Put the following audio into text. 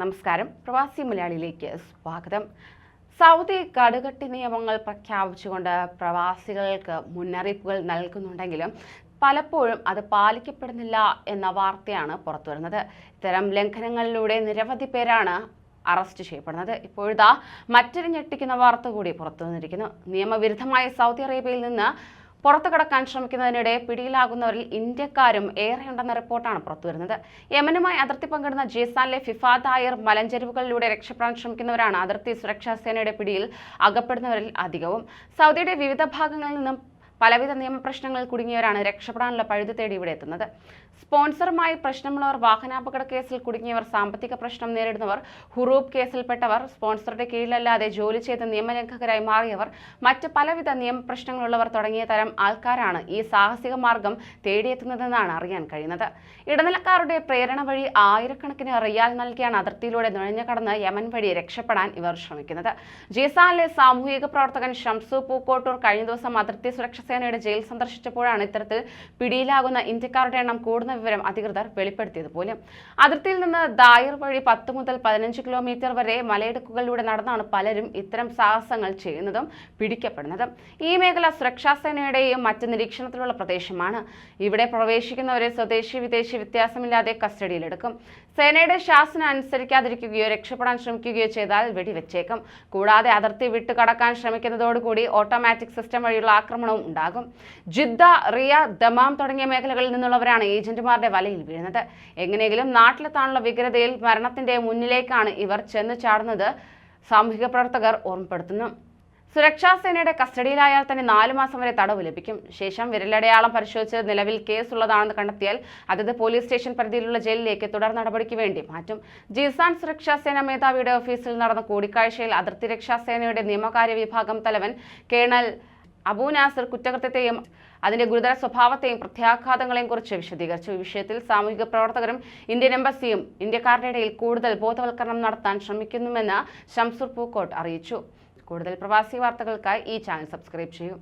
നമസ്കാരം. പ്രവാസി മലയാളിയിലേക്ക് സ്വാഗതം. സൗദി കടുകട്ടി നിയമങ്ങൾ പ്രഖ്യാപിച്ചുകൊണ്ട് പ്രവാസികൾക്ക് മുന്നറിയിപ്പുകൾ നൽകുന്നുണ്ടെങ്കിലും പലപ്പോഴും അത് പാലിക്കപ്പെടുന്നില്ല എന്ന വാർത്തയാണ് പുറത്തുവരുന്നത്. ഇത്തരം ലംഘനങ്ങളിലൂടെ നിരവധി പേരാണ് അറസ്റ്റ് ചെയ്യപ്പെടുന്നത്. ഇപ്പോഴിതാ മറ്റൊരു ഞെട്ടിക്കുന്ന വാർത്ത കൂടി പുറത്തു വന്നിരിക്കുന്നു നിയമവിരുദ്ധമായി സൗദി അറേബ്യയിൽ നിന്ന് പുറത്തു കടക്കാൻ ശ്രമിക്കുന്നതിനിടെ പിടിയിലാകുന്നവരിൽ ഇന്ത്യക്കാരും ഏറെയുണ്ടെന്ന റിപ്പോർട്ടാണ് പുറത്തുവരുന്നത്. യമനുമായി അതിർത്തി പങ്കിടുന്ന ജീസാനിലെ ഫിഫ തായർ മലഞ്ചെരുവുകളിലൂടെ രക്ഷപ്പെടാൻ ശ്രമിക്കുന്നവരാണ് അതിർത്തി സുരക്ഷാ സേനയുടെ പിടിയിൽ അകപ്പെടുന്നവരിൽ അധികവും. സൗദിയുടെ വിവിധ ഭാഗങ്ങളിൽ നിന്നും പലവിധ നിയമപ്രശ്നങ്ങളിൽ കുടുങ്ങിയവരാണ് രക്ഷപ്പെടാനുള്ള പഴുതു തേടി ഇവിടെ എത്തുന്നത്. സ്പോൺസറുമായി പ്രശ്നമുള്ളവർ വാഹനാപകട കേസിൽ കുടുങ്ങിയവർ സാമ്പത്തിക പ്രശ്നം നേരിടുന്നവർ ഹുറൂബ് കേസിൽപ്പെട്ടവർ സ്പോൺസറുടെ കീഴിലല്ലാതെ ജോലി ചെയ്ത് നിയമലംഘകരായി മാറിയവർ മറ്റ് പലവിധ നിയമപ്രശ്നങ്ങളുള്ളവർ തുടങ്ങിയ തരം ആൾക്കാരാണ് ഈ സാഹസിക മാർഗം തേടിയെത്തുന്നതെന്നാണ് അറിയാൻ കഴിയുന്നത്. ഇടനിലക്കാരുടെ പ്രേരണ വഴി ആയിരക്കണക്കിന് റിയാൽ നൽകിയാണ് അതിർത്തിയിലൂടെ നുഴഞ്ഞു കടന്ന് യമൻ വഴി രക്ഷപ്പെടാൻ ഇവർ ശ്രമിക്കുന്നത്. ജീസാനിലെ സാമൂഹിക പ്രവർത്തകൻ ഷംസു പൂക്കോട്ടൂർ കഴിഞ്ഞ ദിവസം അതിർത്തി സുരക്ഷാ സേനയുടെ ജയിൽ സന്ദർശിച്ചപ്പോഴാണ് ഇത്തരത്തിൽ പിടിയിലാകുന്ന ഇന്ത്യക്കാരുടെ എണ്ണം കൂടുന്ന വിവരം അധികൃതർ വെളിപ്പെടുത്തിയത് പോലും. അതിർത്തിയിൽ നിന്ന് ദായർ വഴി പത്ത് മുതൽ പതിനഞ്ച് കിലോമീറ്റർ വരെ മലയിടുക്കുകളിലൂടെ നടന്നാണ് പലരും ഇത്തരം സാഹസങ്ങൾ ചെയ്യുന്നതും പിടിക്കപ്പെടുന്നതും. ഈ മേഖല സുരക്ഷാ സേനയുടെയും മറ്റ് നിരീക്ഷണത്തിലുള്ള പ്രദേശമാണ്. ഇവിടെ പ്രവേശിക്കുന്നവരെ സ്വദേശി വിദേശി വ്യത്യാസമില്ലാതെ കസ്റ്റഡിയിലെടുക്കും. സേനയുടെ ശാസന അനുസരിക്കാതിരിക്കുകയോ രക്ഷപ്പെടാൻ ശ്രമിക്കുകയോ ചെയ്താൽ വെടിവെച്ചേക്കും. കൂടാതെ അതിർത്തി വിട്ടുകടക്കാൻ ശ്രമിക്കുന്നതോടുകൂടി ഓട്ടോമാറ്റിക് സിസ്റ്റം വഴിയുള്ള ആക്രമണവും ജിദ്ദ റിയ ദമാം തുടങ്ങിയ മേഖലകളിൽ നിന്നുള്ളവരാണ് ഏജന്റുമാരുടെ വലയിൽ വീഴുന്നത്. എങ്ങനെയെങ്കിലും നാട്ടിലെത്താനുള്ള വ്യഗ്രതയിൽ മരണത്തിന്റെ മുന്നിലേക്കാണ് ഇവർ ചെന്ന് ചാടുന്നത് സാമൂഹിക പ്രവർത്തകർ ഓർമ്മപ്പെടുത്തുന്നു. സുരക്ഷാ സേനയുടെ കസ്റ്റഡിയിലായാൽ തന്നെ നാലു മാസം വരെ തടവ് ലഭിക്കും. ശേഷം വിരലടയാളം പരിശോധിച്ച് നിലവിൽ കേസുള്ളതാണെന്ന് കണ്ടെത്തിയാൽ അതത് പോലീസ് സ്റ്റേഷൻ പരിധിയിലുള്ള ജയിലിലേക്ക് തുടർ നടപടിക്ക് വേണ്ടി മാറ്റും. ജിസാൻ സുരക്ഷാ സേന മേധാവിയുടെ ഓഫീസിൽ നടന്ന കൂടിക്കാഴ്ചയിൽ അതിർത്തി രക്ഷാ സേനയുടെ നിയമകാര്യ വിഭാഗം തലവൻ കേണൽ അബൂ നാസർ കുറ്റകൃത്യത്തെയും അതിന്റെ ഗുരുതര സ്വഭാവത്തെയും പ്രത്യാഘാതങ്ങളെയും കുറിച്ച് വിശദീകരിച്ചു. വിഷയത്തിൽ സാമൂഹിക പ്രവർത്തകരും ഇന്ത്യൻ എംബസിയും ഇന്ത്യക്കാരുടെ ഇടയിൽ കൂടുതൽ ബോധവൽക്കരണം നടത്താൻ ശ്രമിക്കുന്നുവെന്ന് ഷംസുർ പൂക്കോട്ട് അറിയിച്ചു. കൂടുതൽ പ്രവാസി വാർത്തകൾക്കായി ഈ ചാനൽ സബ്സ്ക്രൈബ് ചെയ്യൂ.